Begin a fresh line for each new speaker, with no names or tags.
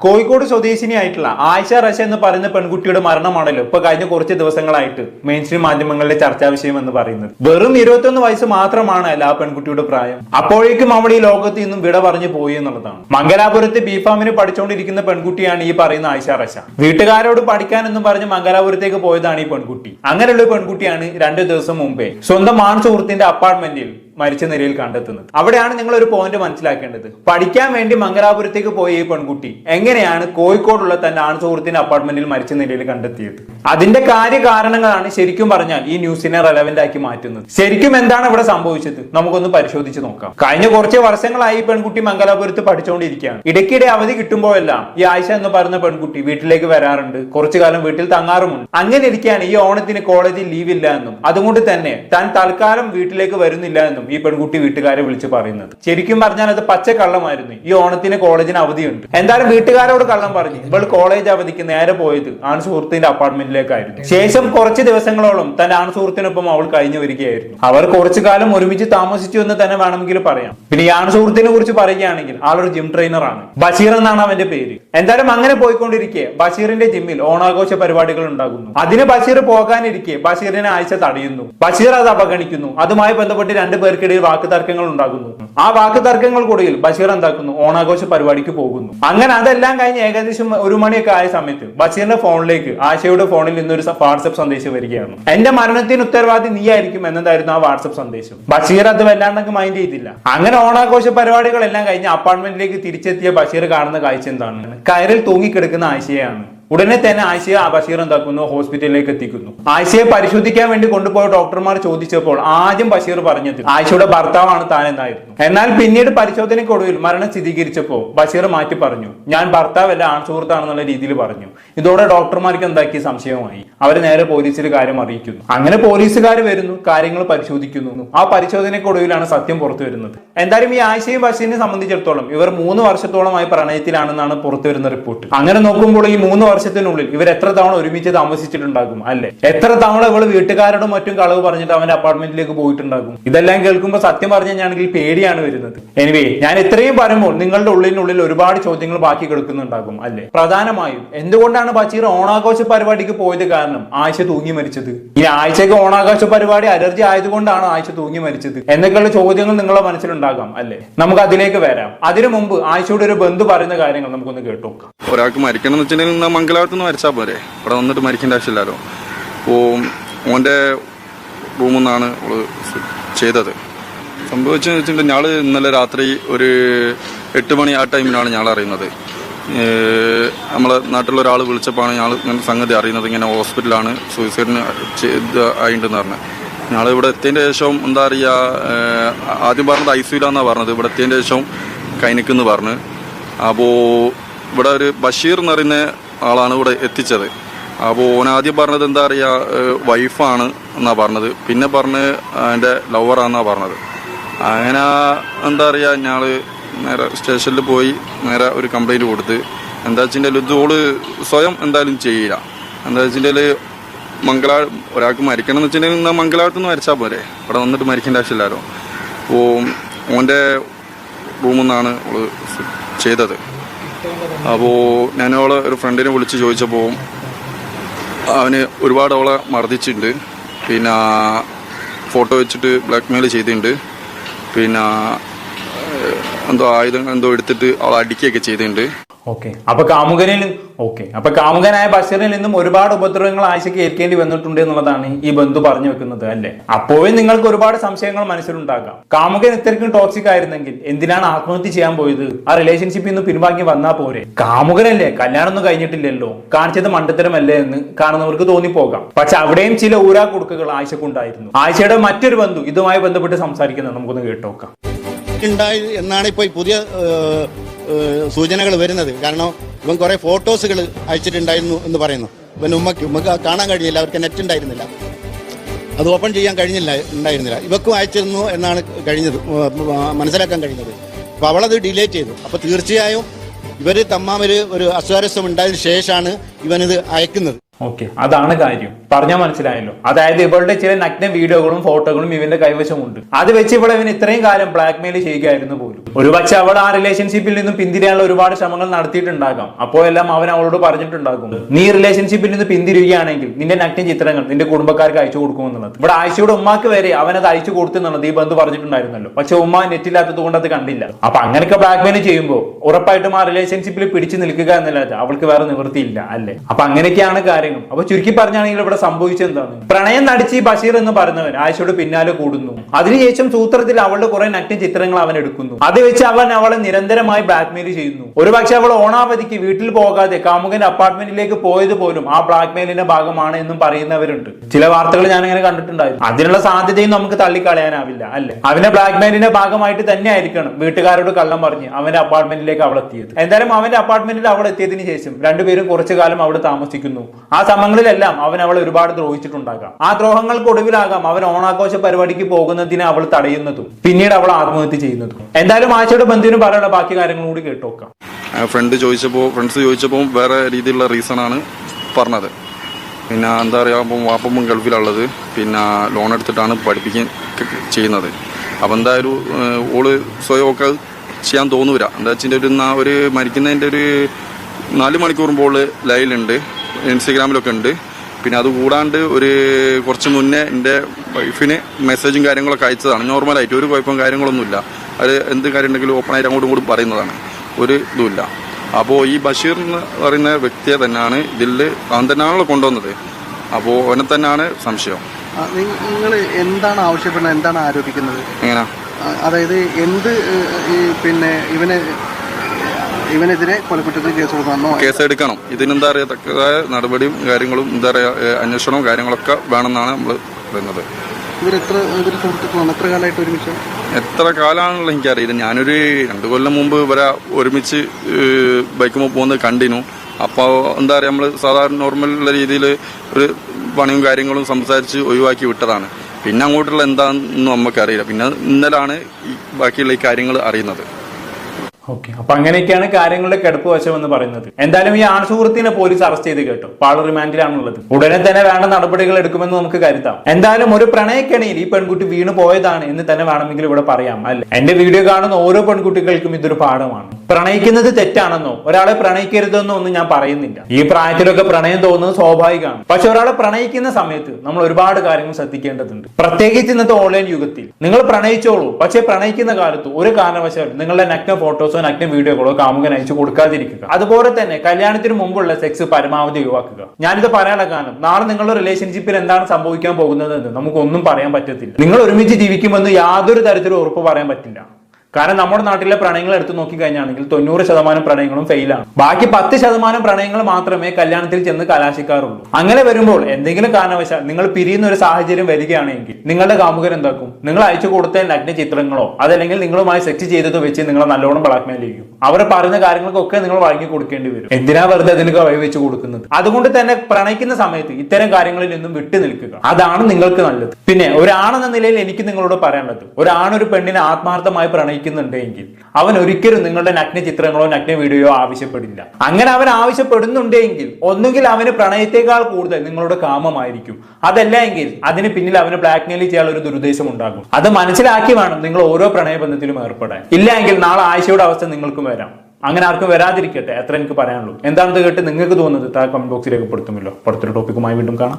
Kozhikode സ്വദേശിനിയായിട്ടുള്ള Ayisha Rasha എന്ന് പറയുന്ന പെൺകുട്ടിയുടെ മരണമാണല്ലോ ഇപ്പൊ കഴിഞ്ഞ കുറച്ച് ദിവസങ്ങളായിട്ട് മെയിൻ സ്ട്രീം മാധ്യമങ്ങളിലെ ചർച്ചാ വിഷയം എന്ന് പറയുന്നത്. വെറും ഇരുപത്തൊന്ന് വയസ്സ് മാത്രമാണ് അല്ല ആ പെൺകുട്ടിയുടെ പ്രായം. അപ്പോഴേക്കും അവൾ ഈ ലോകത്ത് നിന്നും വിട പറഞ്ഞു പോയി എന്നുള്ളതാണ്. മംഗലാപുരത്ത് ബിഫാമിന് പഠിച്ചുകൊണ്ടിരിക്കുന്ന പെൺകുട്ടിയാണ് ഈ പറയുന്ന ആയിഷ റഷ. വീട്ടുകാരോട് പഠിക്കാൻ പഠിക്കാനെന്നും പറഞ്ഞ് മംഗലാപുരത്തേക്ക് പോയതാണ് ഈ പെൺകുട്ടി. അങ്ങനെയുള്ള പെൺകുട്ടിയാണ് രണ്ടു ദിവസം മുമ്പേ സ്വന്തം ആൺ സുഹൃത്തിന്റെ അപ്പാർട്ട്മെന്റിൽ മരിച്ച നിലയിൽ കണ്ടെത്തുന്നത്. അവിടെയാണ് നിങ്ങൾ ഒരു പോയിന്റ് മനസ്സിലാക്കേണ്ടത്. പഠിക്കാൻ വേണ്ടി മംഗലാപുരത്തേക്ക് പോയ ഈ പെൺകുട്ടി എങ്ങനെയാണ് കോഴിക്കോടുള്ള തന്റെ ആൺ സുഹൃത്തിന്റെ അപ്പാർട്ട്മെന്റിൽ മരിച്ച നിലയിൽ കണ്ടെത്തിയത്? അതിന്റെ കാര്യകാരണങ്ങളാണ് ശരിക്കും പറഞ്ഞാൽ ഈ ന്യൂസിനെ റെലവെന്റ് ആക്കി മാറ്റുന്നത്. ശരിക്കും എന്താണ് ഇവിടെ സംഭവിച്ചത്? നമുക്കൊന്ന് പരിശോധിച്ച് നോക്കാം. കഴിഞ്ഞ കുറച്ച് വർഷങ്ങളായി പെൺകുട്ടി മംഗലാപുരത്ത് പഠിച്ചുകൊണ്ടിരിക്കുകയാണ് ഇടയ്ക്കിടെ അവധി കിട്ടുമ്പോഴെല്ലാം ഈ ആയിഷ എന്ന് പറയുന്ന പെൺകുട്ടി വീട്ടിലേക്ക് വരാറുണ്ട്. കുറച്ചു കാലം വീട്ടിൽ തങ്ങാറുമുണ്ട്. അങ്ങനെ ഇരിക്കുകയാണ്. ഈ ഓണത്തിന് കോളേജിൽ ലീവ് ഇല്ല എന്നും. അതുകൊണ്ട് തന്നെ താൻ തൽക്കാലം വീട്ടിലേക്ക് വരുന്നില്ല എന്നും ഈ പെൺകുട്ടി വീട്ടുകാരെ വിളിച്ച് പറയുന്നത്. ശരിക്കും പറഞ്ഞാൽ അത് പച്ച കള്ളമായിരുന്നു ഈ ഓണത്തിന് കോളേജിന് അവധിയുണ്ട്. എന്തായാലും വീട്ടുകാരോട് കള്ളം പറഞ്ഞു. ഇവൾ കോളേജ് അവധിക്ക് നേരെ പോയത് ആൺ സുഹൃത്തിന്റെ അപ്പാർട്ട്മെന്റിലേക്കായിരുന്നു ശേഷം കുറച്ച് ദിവസങ്ങളോളം തന്റെ ആൺസുഹൃത്തിനൊപ്പം അവൾ കഴിഞ്ഞു വരികയായിരുന്നു. അവർ കുറച്ചു കാലം ഒരുമിച്ച് താമസിച്ചു എന്ന് തന്നെ വേണമെങ്കിൽ പറയാം. പിന്നെ ഈ ആൺ സുഹൃത്തിനെ കുറിച്ച് പറയുകയാണെങ്കിൽ ആളൊരു ജിം ട്രെയിനറാണ് ബഷീർ എന്നാണ് അവന്റെ പേര്. എന്തായാലും അങ്ങനെ പോയിക്കൊണ്ടിരിക്കെ ബഷീറിന്റെ ജിമ്മിൽ ഓണാഘോഷ പരിപാടികൾ ഉണ്ടാകുന്നു. അതിന് ബഷീർ പോകാനിരിക്കെ ബഷീറിനെ ആഴ്ച തടയുന്നു. ബഷീർ അത് അവഗണിക്കുന്നു. അതുമായി ബന്ധപ്പെട്ട് രണ്ടു പേർക്കിടയിൽ വാക്ക് തർക്കങ്ങൾ ഉണ്ടാകുന്നു. ആ വാക്ക് തർക്കങ്ങൾക്കൊടുവിൽ ബഷീർ എന്താക്കുന്നു? ഓണാഘോഷ പരിപാടിക്ക് പോകുന്നു. അങ്ങനെ അതെല്ലാം കഴിഞ്ഞ് ഏകദേശം ഒരു മണിയൊക്കെ ആയ സമയത്ത് ബഷീറിന്റെ ഫോണിലേക്ക് ആശയുടെ ഫോണിൽ നിന്നൊരു വാട്സപ്പ് സന്ദേശം വരികയാണ്. എന്റെ മരണത്തിന് ഉത്തരവാദി നീ ആയിരിക്കും എന്നതായിരുന്നു ആ വാട്സപ്പ് സന്ദേശം. ബഷീർ അത് വല്ലാണ്ടൊക്കെ മൈൻഡ് ചെയ്തില്ല. അങ്ങനെ ഓണാഘോഷ പരിപാടികളെല്ലാം കഴിഞ്ഞ് അപ്പാർട്ട്മെന്റിലേക്ക് തിരിച്ചെത്തിയ ബഷീർ കാണുന്ന കാഴ്ച എന്താണ്? കയറിൽ തൂങ്ങിക്കിടക്കുന്ന ആശയാണ്. ഉടനെ തന്നെ ആയിഷയെ ബഷീർ എന്താക്കുന്നു ഹോസ്പിറ്റലിലേക്ക് എത്തിക്കുന്നു. ആയിഷയെ പരിശോധിക്കാൻ വേണ്ടി കൊണ്ടുപോയ ഡോക്ടർമാർ ചോദിച്ചപ്പോൾ ആദ്യം ബഷീർ പറഞ്ഞത് ആയിഷയുടെ ഭർത്താവാണ് താൻ എന്നായിരുന്നു. എന്നാൽ പിന്നീട് പരിശോധനയ്ക്കൊടുവിൽ മരണം സ്ഥിരീകരിച്ചപ്പോൾ ബഷീർ മാറ്റി പറഞ്ഞു. ഞാൻ ഭർത്താവല്ല ആൺ സുഹൃത്താണെന്നുള്ള രീതിയിൽ പറഞ്ഞു. ഇതോടെ ഡോക്ടർമാർക്ക് എന്താക്കി സംശയമായി. അവർ നേരെ പോലീസിൽ കാര്യം അറിയിക്കുന്നു. അങ്ങനെ പോലീസുകാർ വരുന്നു കാര്യങ്ങൾ പരിശോധിക്കുന്നു. ആ പരിശോധനയ്ക്കൊടുവിലാണ് സത്യം പുറത്തു വരുന്നത്. എന്തായാലും ഈ ആയിഷയും ബഷീറിനെ സംബന്ധിച്ചിടത്തോളം ഇവർ മൂന്ന് വർഷത്തോളമായി പ്രണയത്തിലാണെന്നാണ് പുറത്തു വരുന്ന റിപ്പോർട്ട്. അങ്ങനെ നോക്കുമ്പോൾ ഈ മൂന്ന് വർഷത്തിനുള്ളിൽ ഇവർ എത്ര തവണ ഒരുമിച്ച് താമസിച്ചിട്ടുണ്ടാകും അല്ലെ? എത്ര തവണ ഇവൾ വീട്ടുകാരോടും മറ്റും കളവ് പറഞ്ഞിട്ട് അവന്റെ അപ്പാർട്ട്മെന്റിലേക്ക് പോയിട്ടുണ്ടാകും? ഇതെല്ലാം കേൾക്കുമ്പോൾ സത്യം പറഞ്ഞു കഴിഞ്ഞാണെങ്കിൽ പേടിയാണ് വരുന്നത്. എനിവേ ഞാൻ ഇത്രയും പറയുമ്പോൾ നിങ്ങളുടെ ഉള്ളിനുള്ളിൽ ഒരുപാട് ചോദ്യങ്ങൾ ബാക്കി കിടക്കുന്നുണ്ടാകും അല്ലെ? പ്രധാനമായും എന്തുകൊണ്ടാണ് ബഷീർ ഓണാഘോഷ പരിപാടിക്ക് പോയത് കാരണം ആഴ്ച തൂങ്ങി മരിച്ചത്? ഈ ആഴ്ചക്ക് ഓണാഘോഷ പരിപാടി അലർജി ആയതുകൊണ്ടാണ് ആഴ്ച തൂങ്ങി മരിച്ചത്? എന്നൊക്കെയുള്ള ചോദ്യങ്ങൾ നിങ്ങളുടെ മനസ്സിലുണ്ടാകാം അല്ലെ? നമുക്ക് അതിലേക്ക് വരാം. അതിനു മുമ്പ് ആഴ്ചയുടെ ഒരു ബന്ധു പറയുന്ന കാര്യങ്ങൾ നമുക്കൊന്ന് കേട്ടു
ഒരാൾക്ക് മരിക്കണം മംഗലാപുരത്ത് നിന്ന് മരിച്ചാൽ പോരെ? ഇവിടെ വന്നിട്ട് മരിക്കേണ്ട ആവശ്യമില്ലല്ലോ അപ്പോൾ ഓന്റെ റൂമിൽ നിന്നാണ് അവൾ ചെയ്തത്. സംഭവിച്ചെന്ന് വെച്ചിട്ടുണ്ടെങ്കിൽ ഞങ്ങൾ ഇന്നലെ രാത്രി ഒരു എട്ട് മണി ആ ടൈമിലാണ് ഞങ്ങൾ അറിയുന്നത്. നമ്മളെ നാട്ടിലുള്ള ഒരാൾ വിളിച്ചപ്പോഴാണ് ഞങ്ങൾ ഇങ്ങനെ സംഗതി അറിയുന്നത് ഇങ്ങനെ ഹോസ്പിറ്റലാണ് സൂയിസൈഡിന് ചെയ്ത് ആയിട്ടുണ്ടെന്ന് പറഞ്ഞത്. ഞങ്ങൾ ഇവിടെ എത്തിയതിന്റെ ശേഷം എന്താ പറയുക ആദ്യം പറഞ്ഞത് ഐ സിയിലാന്നാണ് പറഞ്ഞത്. ഇവിടെ എത്തിയതിന്റെ ശേഷം കൈനിക്കെന്ന് പറഞ്ഞ്. അപ്പോൾ ഇവിടെ ഒരു ബഷീർ എന്ന് പറയുന്ന ആളാണ് ഇവിടെ എത്തിച്ചത്. അപ്പോൾ ഓനാദ്യം പറഞ്ഞത് എന്താ പറയുക വൈഫാണ് എന്നാണ് പറഞ്ഞത്. പിന്നെ പറഞ്ഞ് എന്റെ ലവറാണെന്നാണ് പറഞ്ഞത്. അങ്ങനെ എന്താ പറയുക ഞങ്ങൾ നേരെ സ്റ്റേഷനിൽ പോയി നേരെ ഒരു കംപ്ലൈന്റ് കൊടുത്ത് എന്താ വെച്ചിട്ടുണ്ടെങ്കിൽ ഇത് സ്വയം എന്തായാലും ചെയ്യില്ല. എന്താ വെച്ചിട്ടുണ്ടെങ്കിൽ മംഗലാ ഒരാൾക്ക് മരിക്കണം എന്ന് വെച്ചിട്ടുണ്ടെങ്കിൽ എന്നാൽ മംഗലാപുരത്ത് നിന്ന് മരിച്ചാൽ പോരെ. ഇവിടെ വന്നിട്ട് മരിക്കേണ്ട ആവശ്യമില്ലല്ലോ അപ്പോൾ ഓന്റെ റൂമിൽ നിന്നാണ് ചെയ്തത്. അപ്പോൾ ഞാൻ അവളെ ഒരു ഫ്രണ്ടിനെ വിളിച്ച് ചോദിച്ചപ്പോൾ അവന് ഒരുപാട് അവളെ മർദ്ദിച്ചിട്ടുണ്ട്. പിന്നെ ഫോട്ടോ വെച്ചിട്ട് ബ്ലാക്ക് മെയിൽ ചെയ്തിട്ടുണ്ട്. പിന്നെ എന്തോ ആയുധം എന്തോ എടുത്തിട്ട് അവളെ അടിക്കുകയൊക്കെ ചെയ്തിട്ടുണ്ട്.
ഓക്കെ. അപ്പൊ കാമുകനിൽ ഓക്കെ. അപ്പൊ കാമുകനായ ബഷീറിൽ നിന്നും ഒരുപാട് ഉപദ്രവങ്ങൾ ആയിഷയ്ക്ക് ഏൽക്കേണ്ടി വന്നിട്ടുണ്ട് എന്നുള്ളതാണ് ഈ ബന്ധു പറഞ്ഞു വെക്കുന്നത് അല്ലെ? അപ്പോഴും നിങ്ങൾക്ക് ഒരുപാട് സംശയങ്ങൾ മനസ്സിലുണ്ടാകാം. കാമുകൻ ഇത്രയ്ക്കും ടോക്സിക് ആയിരുന്നെങ്കിൽ എന്തിനാണ് ആത്മഹത്യ ചെയ്യാൻ പോയത്? ആ റിലേഷൻഷിപ്പിൽ നിന്ന് പിൻവാങ്ങി വന്നാ പോരെ. കാമുകനല്ലേ? കല്യാണം ഒന്നും കഴിഞ്ഞിട്ടില്ലല്ലോ. കാണിച്ചത് മണ്ടത്തരമല്ലേ എന്ന് കാണുന്നവർക്ക് തോന്നിപ്പോകാം. പക്ഷെ അവിടെയും ചില ഊരാ കൊടുക്കുകൾ ആയിഷക്കുണ്ടായിരുന്നു ആയിഷയുടെ മറ്റൊരു ബന്ധു ഇതുമായി ബന്ധപ്പെട്ട് സംസാരിക്കുന്നത് നമുക്കൊന്ന് കേട്ടോക്കാം.
ഉണ്ടായി എന്നാണ് ഇപ്പൊ പുതിയ സൂചനകൾ വരുന്നത്. കാരണം ഇവൻ കുറേ ഫോട്ടോസുകൾ അയച്ചിട്ടുണ്ടായിരുന്നു എന്ന് പറയുന്നു. ഇവൻ ഉമ്മയ്ക്ക് ഉമ്മക്ക് കാണാൻ കഴിഞ്ഞില്ല അവർക്ക് നെറ്റ് ഉണ്ടായിരുന്നില്ല. അത് ഓപ്പൺ ചെയ്യാൻ കഴിഞ്ഞില്ല ഉണ്ടായിരുന്നില്ല. ഇവക്കും അയച്ചിരുന്നു എന്നാണ് കഴിഞ്ഞത് മനസ്സിലാക്കാൻ കഴിഞ്ഞത്. അപ്പോൾ അവളത് ഡിലേറ്റ് ചെയ്തു. അപ്പോൾ തീർച്ചയായും ഇവർ തമ്മാമൊരു ഒരു അസ്വാരസ്യം ഉണ്ടായതിനു ശേഷമാണ് ഇവനിത് അയക്കുന്നത്.
ഓക്കെ. അതാണ് കാര്യം. പറഞ്ഞാൽ മനസ്സിലായല്ലോ. അതായത് ഇവളുടെ ചില നഗ്ന വീഡിയോകളും ഫോട്ടോകളും ഇവന്റെ കൈവശമുണ്ട്. അത് വെച്ച് ഇവിടെ ഇവൻ ഇത്രയും കാലം ബ്ലാക്ക്മെയിൽ ചെയ്യുകയായിരുന്നു പോലും. ഒരുപക്ഷെ അവൾ ആ റിലേഷൻഷിപ്പിൽ നിന്നും പിന്തിരിയാനുള്ള ഒരുപാട് ശ്രമങ്ങൾ നടത്തിയിട്ടുണ്ടാകാം. അപ്പോഴെല്ലാം അവൻ അവളോട് പറഞ്ഞിട്ടുണ്ടാകും. നീ റിലേഷൻഷിപ്പിൽ നിന്ന് പിന്തിരിയുകയാണെങ്കിൽ നിന്റെ നഗ്ന ചിത്രങ്ങൾ നിന്റെ കുടുംബക്കാർക്ക് അയച്ചു കൊടുക്കുമെന്നുള്ളത്. ഇവിടെ ആയിഷയുടെ ഉമ്മാക്ക് വരെ അവൻ അത് അയച്ചു കൊടുത്തെന്നുള്ളത് ഈ ബന്ധു പറഞ്ഞിട്ടുണ്ടായിരുന്നല്ലോ. പക്ഷെ ഉമ്മ നെറ്റില്ലാത്തത് കൊണ്ട് അത് കണ്ടില്ല. അപ്പൊ അങ്ങനെയൊക്കെ ബ്ലാക്ക്മെയിൽ ചെയ്യുമ്പോൾ ഉറപ്പായിട്ടും ആ റിലേഷൻഷിപ്പിൽ പിടിച്ചു നിൽക്കുക എന്നല്ലാതെ അവൾക്ക് വേറെ നിവൃത്തിയില്ല അല്ലേ? അപ്പൊ അങ്ങനെയൊക്കെയാണ് കാര്യങ്ങൾ. അപ്പൊ ചുരുക്കി പറഞ്ഞാണെങ്കിൽ ഇവിടെ സംഭവിച്ചത് എന്താണ് പ്രണയം നടിച്ച് ബഷീർ എന്ന് പറഞ്ഞവൻ ആയിഷയോട് പിന്നാലെ കൂടുന്നു. അതിനുശേഷം സൂത്രത്തിൽ അവളുടെ കുറെ നഗ്ന ചിത്രങ്ങൾ അവൻ എടുക്കുന്നു. അത് വെച്ച് അവൻ അവളെ നിരന്തരമായി ബ്ലാക്ക്മെയിൽ ചെയ്യുന്നു. ഒരു പക്ഷെ അവൾ ഓണാവധിക്ക് വീട്ടിൽ പോകാതെ കാമുകന്റെ അപ്പാർട്ട്മെന്റിലേക്ക് പോയത് പോലും ആ ബ്ലാക്ക്മെയിലിന്റെ ഭാഗമാണ് എന്നും പറയുന്നവരുണ്ട്. ചില വാർത്തകൾ ഞാൻ അങ്ങനെ കണ്ടിട്ടുണ്ടായിരുന്നു. അതിനുള്ള സാധ്യതയും നമുക്ക് തള്ളിക്കളയാനാവില്ല അല്ലെ? അവന്റെ ബ്ലാക്ക്മെയിലിന്റെ ഭാഗമായിട്ട് തന്നെ ആയിരിക്കണം വീട്ടുകാരോട് കള്ളം പറഞ്ഞ് അവന്റെ അപ്പാർട്ട്മെന്റിലേക്ക് അവൾ എത്തിയത് എന്തായാലും അവന്റെ അപ്പാർട്ട്മെന്റിൽ അവൾ എത്തിയതിനു ശേഷം രണ്ടുപേരും കുറച്ചു കാലം അവിടെ താമസിക്കുന്നു. സമയങ്ങളിലെല്ലാം അവൻ അവളെ ഒരുപാട് ദ്രോഹിച്ചിട്ടുണ്ടാകാം. ആ ദ്രോഹങ്ങൾക്ക് ഒടുവിലാകാം അവൻ ഓണാഘോഷ പരിപാടിക്ക് പോകുന്നതിനെ അവൾ തടയുന്നതും പിന്നീട് അവൾ ആത്മഹത്യ ചെയ്യുന്നതും. എന്തായാലും ആശയുടെ ബന്ധുവിന് പറയാനുള്ള ബാക്കി കാര്യങ്ങളും കൂടി കേട്ടോക്കാം
ഫ്രണ്ട് ചോദിച്ചപ്പോൾ ഫ്രണ്ട്സ് ചോദിച്ചപ്പോൾ വേറെ രീതിയിലുള്ള റീസൺ ആണ് പറഞ്ഞത്. പിന്നെ എന്താ പറയുക അപ്പം വാപ്പമ്മ ഗൾഫിലുള്ളത് പിന്നെ ലോൺ എടുത്തിട്ടാണ് പഠിപ്പിക്കാൻ ചെയ്യുന്നത്. അപ്പം എന്തായാലും ഓൾ സ്വയം ഒക്കെ ചെയ്യാൻ തോന്നൂല. എന്താ വെച്ചാൽ ഒരു ഒരു മരിക്കുന്നതിന്റെ ഒരു നാല് മണിക്കൂർ ലൈലുണ്ട് ഇൻസ്റ്റഗ്രാമിലൊക്കെ ഉണ്ട്. പിന്നെ അത് കൂടാണ്ട് ഒരു കുറച്ച് മുന്നേ എന്റെ വൈഫിന് മെസ്സേജും കാര്യങ്ങളൊക്കെ അയച്ചതാണ്. നോർമലായിട്ട് ഒരു കുഴപ്പം കാര്യങ്ങളൊന്നുമില്ല. അത് എന്ത് കാര്യം ഉണ്ടെങ്കിലും ഓപ്പണായിട്ട് അങ്ങോട്ടും ഇങ്ങോട്ടും പറയുന്നതാണ്. ഒരു ഇതുമില്ല. അപ്പോൾ ഈ ബഷീർ എന്ന് പറയുന്ന വ്യക്തിയെ തന്നെയാണ് ഇതിൽ അവൻ തന്നെയാണല്ലോ കൊണ്ടുവന്നത്. അപ്പോൾ അവനെ തന്നെയാണ് സംശയം.
നിങ്ങൾ എന്താണ് ആവശ്യപ്പെടുന്നത്? എന്താണ് ആരോപിക്കുന്നത്?
എങ്ങനെ?
അതായത് എന്ത് പിന്നെ ഇവന് ഇവനെതിരെ കൊലക്കുറ്റത്തിന് കേസ് കൊടുക്കണമെന്നോ?
കേസ് എടുക്കണം. ഇതിനെന്താ പറയുക തക്കതായ നടപടിയും കാര്യങ്ങളും എന്താ പറയുക അന്വേഷണവും കാര്യങ്ങളൊക്കെ വേണമെന്നാണ് നമ്മൾ പറയുന്നത്.
ഇവരെത്ര ഇവർ സുഹൃത്തുക്കളാണ്? എത്ര കാലമായിട്ട് ഒരുമിച്ച്?
എത്ര കാലമാണല്ലോ എനിക്കറിയില്ല. ഞാനൊരു രണ്ട് കൊല്ലം മുമ്പ് ഇവരെ ഒരുമിച്ച് ബൈക്കുമ്പോൾ പോകുന്നത് കണ്ടിനു. അപ്പോൾ എന്താ പറയുക നമ്മൾ സാധാരണ നോർമൽ രീതിയിൽ ഒരു പണിയും കാര്യങ്ങളും സംസാരിച്ച് ഒഴിവാക്കി വിട്ടതാണ്. പിന്നെ അങ്ങോട്ടുള്ള എന്താണെന്ന് നമുക്കറിയില്ല. പിന്നെ ഇന്നലാണ് ബാക്കിയുള്ള ഈ കാര്യങ്ങൾ അറിയുന്നത്.
ഓക്കെ. അപ്പൊ അങ്ങനെയൊക്കെയാണ് കാര്യങ്ങളുടെ കിടപ്പ് വശം എന്ന് പറയുന്നത്. എന്തായാലും ഈ ആൺസുഹൃത്തിനെ പോലീസ് അറസ്റ്റ് ചെയ്ത് കേട്ടു. പാള റിമാൻഡിലാണുള്ളത്. ഉടനെ തന്നെ വേണ്ട നടപടികൾ എടുക്കുമെന്ന് നമുക്ക് കരുതാം. എന്തായാലും ഒരു പ്രണയക്കണിയിൽ ഈ പെൺകുട്ടി വീണു പോയതാണ് എന്ന് തന്നെ വേണമെങ്കിൽ ഇവിടെ പറയാം അല്ലെ? എന്റെ വീഡിയോ കാണുന്ന ഓരോ പെൺകുട്ടികൾക്കും ഇതൊരു പാഠമാണ്. പ്രണയിക്കുന്നത് തെറ്റാണെന്നോ ഒരാളെ പ്രണയിക്കരുതെന്നോ ഒന്നും ഞാൻ പറയുന്നില്ല. ഈ പ്രായത്തിലൊക്കെ പ്രണയം തോന്നുന്നത് സ്വാഭാവികമാണ്. പക്ഷെ ഒരാളെ പ്രണയിക്കുന്ന സമയത്ത് നമ്മൾ ഒരുപാട് കാര്യങ്ങൾ ശ്രദ്ധിക്കേണ്ടതുണ്ട്. പ്രത്യേകിച്ച് ഇന്നത്തെ ഓൺലൈൻ യുഗത്തിൽ. നിങ്ങൾ പ്രണയിച്ചോളൂ പക്ഷെ പ്രണയിക്കുന്ന കാലത്ത് ഒരു കാരണവശാലും നിങ്ങളുടെ നഗ്ന ഫോട്ടോസോ നഗ്ന വീഡിയോകളോ കാമുകൻ അയച്ചു കൊടുക്കാതിരിക്കുക. അതുപോലെ തന്നെ കല്യാണത്തിന് മുമ്പുള്ള സെക്സ് പരമാവധി ഒഴിവാക്കുക. ഞാനിത് പറയാനുള്ള കാരണം നാളെ നിങ്ങളുടെ റിലേഷൻഷിപ്പിൽ എന്താണ് സംഭവിക്കാൻ പോകുന്നതെന്ന് നമുക്കൊന്നും പറയാൻ പറ്റത്തില്ല. നിങ്ങൾ ഒരുമിച്ച് ജീവിക്കുമെന്ന് യാതൊരു തരത്തിലും ഉറപ്പ് പറയാൻ പറ്റില്ല. കാരണം നമ്മുടെ നാട്ടിലെ പ്രണയങ്ങൾ എടുത്തു നോക്കി നോക്കിക്കഴിഞ്ഞാണെങ്കിൽ തൊണ്ണൂറ് ശതമാനം പ്രണയങ്ങളും ഫെയിലാണ് ബാക്കി പത്ത് ശതമാനം പ്രണയങ്ങൾ മാത്രമേ കല്യാണത്തിൽ ചെന്ന് കലാശിക്കാറുള്ളൂ. അങ്ങനെ വരുമ്പോൾ എന്തെങ്കിലും കാരണവശാൽ നിങ്ങൾ പിരിയുന്ന ഒരു സാഹചര്യം വരികയാണെങ്കിൽ നിങ്ങളുടെ കാമുകൻ എന്താക്കും? നിങ്ങൾ അയച്ചു കൊടുത്ത നഗ്ന ചിത്രങ്ങളോ അതല്ലെങ്കിൽ നിങ്ങളുമായി സെക്സ് ചെയ്തതോ വെച്ച് നിങ്ങളെ നല്ലോണം ബ്ലാക്ക്മെയിൽ ചെയ്യും. അവർ പറയുന്ന കാര്യങ്ങൾക്കൊക്കെ നിങ്ങൾ വഴങ്ങി കൊടുക്കേണ്ടി വരും. എന്തിനാ വെറുതെ അതിന് വെച്ച് കൊടുക്കുന്നത്? അതുകൊണ്ട് തന്നെ പ്രണയിക്കുന്ന സമയത്ത് ഇത്തരം കാര്യങ്ങളിൽ നിന്നും വിട്ടു നിൽക്കുക. അതാണ് നിങ്ങൾക്ക് നല്ലത്. പിന്നെ ഒരാണെന്ന നിലയിൽ എനിക്ക് നിങ്ങളോട് പറയാനുള്ളത്. ഒരാണൊരു പെണ്ണിനെ ആത്മാർത്ഥമായി പ്രണയിക്കുന്നുണ്ടെങ്കിൽ അവൻ ഒരിക്കലും നിങ്ങളുടെ നഗ്ന ചിത്രങ്ങളോ നഗ്ന വീഡിയോയോ ആവശ്യപ്പെടില്ല. അങ്ങനെ അവൻ ആവശ്യപ്പെടുന്നുണ്ടെങ്കിൽ ഒന്നുകിൽ അവന് പ്രണയത്തെക്കാൾ കൂടുതൽ നിങ്ങളുടെ കാമമായിരിക്കും. അതല്ല എങ്കിൽ അതിന് പിന്നിൽ അവന് ബ്ലാക്ക്മെയിൽ ചെയ്യാനുള്ള ഒരു ദുരുദ്ദേശം ഉണ്ടാകും. അത് മനസ്സിലാക്കി വേണം നിങ്ങൾ ഓരോ പ്രണയബന്ധത്തിലും ഏർപ്പെടാൻ. ഇല്ല എങ്കിൽ നാളെ ആഴ്ചയുടെ അവസ്ഥ നിങ്ങൾക്കും വരാം. അങ്ങനെ ആർക്കും വരാതിരിക്കട്ടെ. എത്ര എനിക്ക് പറയാനുള്ളൂ. എന്താണെന്ന് കേട്ട് നിങ്ങൾക്ക് തോന്നുന്നത് താ കമന്റ് ബോക്സിൽ രേഖപ്പെടുത്തുമല്ലോ പുറത്തൊരു ടോപ്പിക്കുമായി വീണ്ടും കാണാം.